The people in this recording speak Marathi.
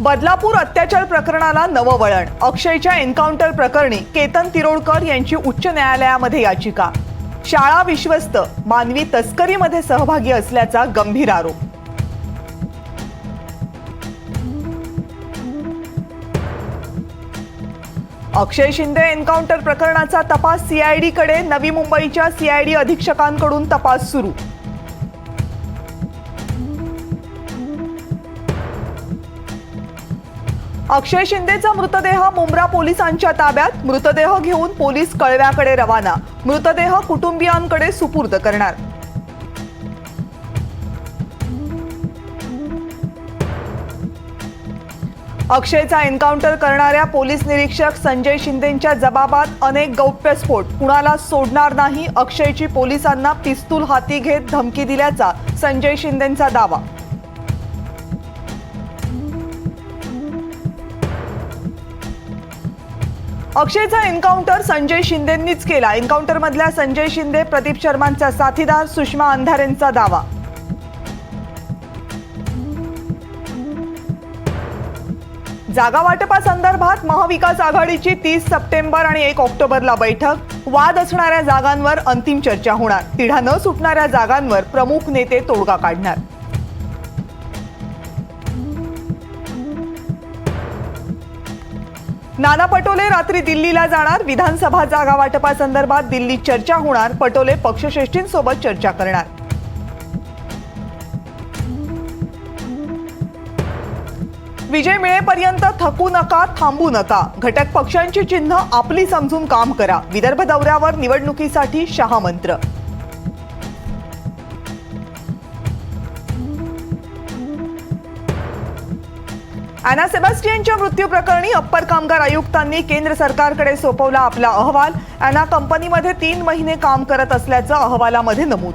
बदलापूर अत्याचार प्रकरणाला नवं वळण. अक्षयच्या एन्काउंटर प्रकरणी केतन तिरोडकर यांची उच्च न्यायालयामध्ये याचिका. शाळा विश्वस्त मानवी तस्करीमध्ये सहभागी असल्याचा गंभीर आरोप. अक्षय शिंदे एन्काउंटर प्रकरणाचा तपास सीआयडीकडे नवी मुंबईच्या सीआयडी अधीक्षकांकडून तपास सुरू. अक्षय शिंदेचा मृतदेह मुंब्रा पोलिसांच्या ताब्यात. मृतदेह घेऊन पोलीस कळव्याकडे रवाना. मृतदेह कुटुंबियांकडे सुपूर्द करणार. अक्षयचा एन्काउंटर करणाऱ्या पोलीस निरीक्षक संजय शिंदेच्या जबाबात अनेक गौप्यस्फोट कुणाला सोडणार नाही अक्षयची पोलिसांना पिस्तूल हाती घेत धमकी दिल्याचा संजय शिंदेचा दावा. अक्षयचा एन्काउंटर संजय शिंदेंनीच केला. एन्काउंटरमधल्या संजय शिंदे प्रदीप शर्मांचा साथीदार सुषमा अंधारेंचा दावा. जागा वाटपासंदर्भात महाविकास आघाडीची तीस सप्टेंबर आणि एक ऑक्टोबरला बैठक. वाद असणाऱ्या जागांवर अंतिम चर्चा होणार. तिढा न सुटणाऱ्या जागांवर प्रमुख नेते तोडगा काढणार. नाना पटोले रात्री दिल्लीला जाणार. विधानसभा जागा वाटपासंदर्भात दिल्लीत चर्चा होणार. पटोले पक्षश्रेष्ठींसोबत चर्चा करणार. विजय मिळेपर्यंत थकू नका थांबू नका. घटक पक्षांची चिन्ह आपली समजून काम करा. विदर्भ दौऱ्यावर निवडणुकीसाठी शहा अॅना सेबास्टियनच्या मृत्यू प्रकरणी अप्पर कामगार आयुक्तांनी केंद्र सरकारकडे सोपवला आपला अहवाल. अॅना कंपनीमध्ये तीन महिने काम करत असल्याचं अहवालामध्ये नमूद.